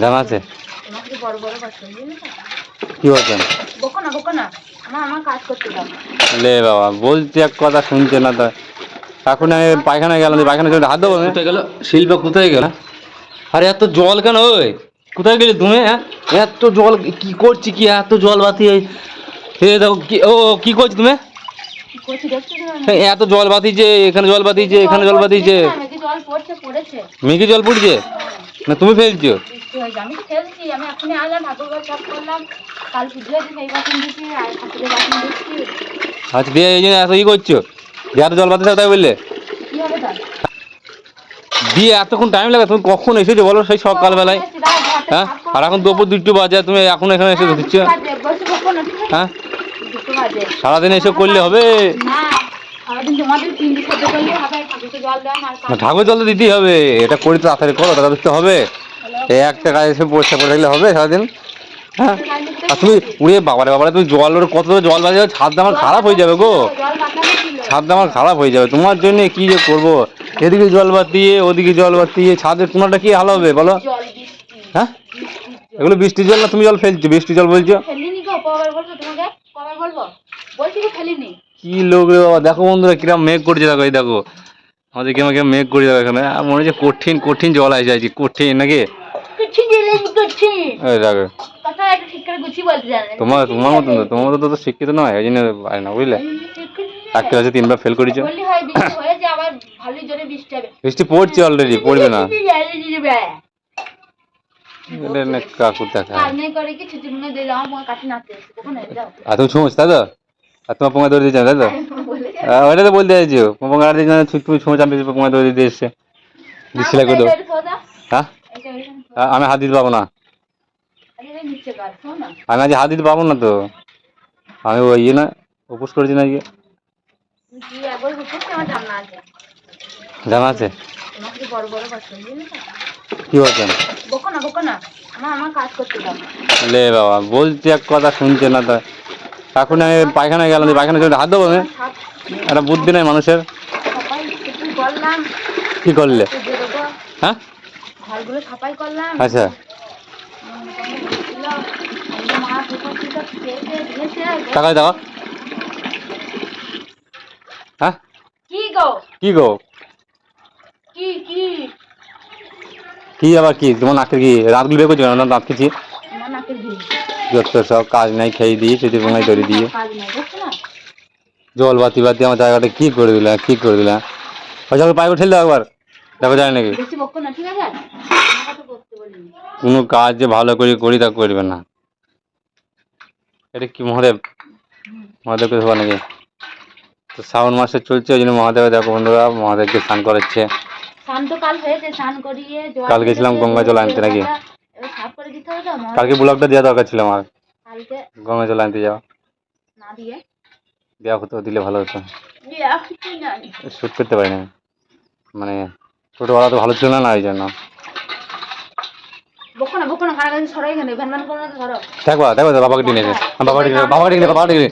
জানা আছে কি বলছেন বকো না বকো না। আমার আমার কাজ করতে দাও। লে বাবা বলছি এক কথা শুনছে না তা। এখন আমি পায়খানা গেলাম পায়খানা চলে হাত দেবো কোথায় গেল? শিল্পা কোথায় গেল? আরে এত জল কেন ওই? কোথায় গেলে তুমি হ্যাঁ? এত জল কি করছি কি? এত জল বাতি এ দেখো কি ও কি করছি তুমি? এত জল বাতিছে এখানে জল বাতিছে এখানে জল বাতিছে। মেঘে জল পড়ছে? না তুমি ফেলছো? আমি তো খেলছি আমি এখনই আলাম ঠাকুর ঘর সব করলাম। কাল পুজো হয়েছে সেই বাসন দিচ্ছি আর ঠাকুরের বাসন দিচ্ছি আচ্ছা দিয়ে এই জন্য এত ই করছ? দিয়ে এত জল বাতিছে তাই বললে? কি হবে তার দিয়ে এতক্ষণ টাইম লাগে তুমি কখন এসেছ বলো সেই সকালবেলায়? হ্যাঁ? আর এখন দুপুর দুটো বাজে তুমি এখন এখানে এসে হ্যাঁ, দিচ্ছ আছে? হ্যাঁ? সারাদিন এসে করলে হবে? না, ঠাকুর জল তো দিতেই হবে। এটা করে তো তাড়াতাড়ি করো তাড়াতাড়ি তো হবে। এই একটা কাজ এসে পরিষ্কার করে থাকলে হবে সারাদিন? হ্যাঁ? আর তুমি উড়ে বাবারে বাবারে তুমি জল ওর কত জল বাজে ছাদটা আমার খারাপ হয়ে যাবে গো। ছাদটা আমার খারাপ হয়ে যাবে। তোমার জন্য কি যে করব? এদিকে জল বাতিয়ে ওদিকে জল বাতিয়ে ছাদের তোমারটা কি হাল হবে বলো? হ্যাঁ? এগুলো বৃষ্টির জল না তুমি জল ফেলছো বৃষ্টি জল বলছো? ফেলিনি গো কবার বলব তোমাকে? কবার বলব? বলছি ফেলিনি। কি লোক রে বাবা? দেখো বন্ধুরা কিরম মেঘ করছে দেখো এই দেখো। আমাদের কিরম কিরম মেঘ করছে দেখো এখানে। আর মনে হচ্ছে কঠিন কঠিন জল আসে আছি কঠিন নাকি? তোমার তোমার মতন তো তোমার মতো তো শিক্ষিত নয় জন্য পারে না বুঝলে? আছে তিনবার ফেল করেছ। বৃষ্টি পড়ছে অলরেডি পড়বে না। কাকু দেখা। আর তুমি ছুঁচ তাই তো? আর তোমার পোঙা দৌড়ে দিয়েছে তাই তো? বলে আহ, ওইটা তো বলতে চাইছো। পোঙা আর দিয়েছে ছুট তুমি ছুঁচ আমি পোঙা দৌড়ে দিতে এসছে দিচ্ছিলে করে দাও হ্যাঁ? আমি হাত দিতে পারব না। আমি আজ হাত দিতে পারব না তো। আমি ওই ইয়ে না উপোস করেছি না আজকে। জানা আছে। কি বলছেন লে বাবা বলছি এক কথা শুনছে না তা এখন আমি পায়খানা গেলাম দিয়ে পায়খানা চলে হাত দেবো একটা বুদ্ধি নাই মানুষের। কি করলে? হ্যাঁ? আচ্ছা। টাকা দাও হ্যাঁ? কি গো? কি গো? কি কি? কি আবার কি? তোমার নাকের কি? রাতগুলো বের করছ? না খেয়েছি আমার নাকের যত সব কাজ নাই খেয়ে দিয়ে সেটি পোঙাই তৈরি দিয়ে। জল বাতি বাতি আমার জায়গাটা কি করে দিলা কি করে দিলা? সব পাইপ ঠেলে দাও একবার। দেখো যায় নাকি। কোনো কাজ যে ভালো করে করি তা করবে না। এটা কি মহাদেব? মহাদেবকে ধোয়া নাকি? তো শ্রাবণ মাসে চলছে ওই জন্য মহাদেবে দেখো বন্ধুরা মহাদেবকে স্নান করাচ্ছে। কাল গেছিলাম গঙ্গা জল আনতে নাকি? কালকে ব্লগটা দেওয়া দরকার ছিল আমার। গমে জল আনতে যাওয়া না দিয়ে? দেওয়া হতো দিলে ভালো হতো। শ্যুট করতে পারি না মানে ছোটোবেলা তো ভালো ছিল না ওই জন্য। দেখবা দেখো বাবাকে টেনে বাবাকে টেনে বাবাকে টেনে বাবাকে টেনে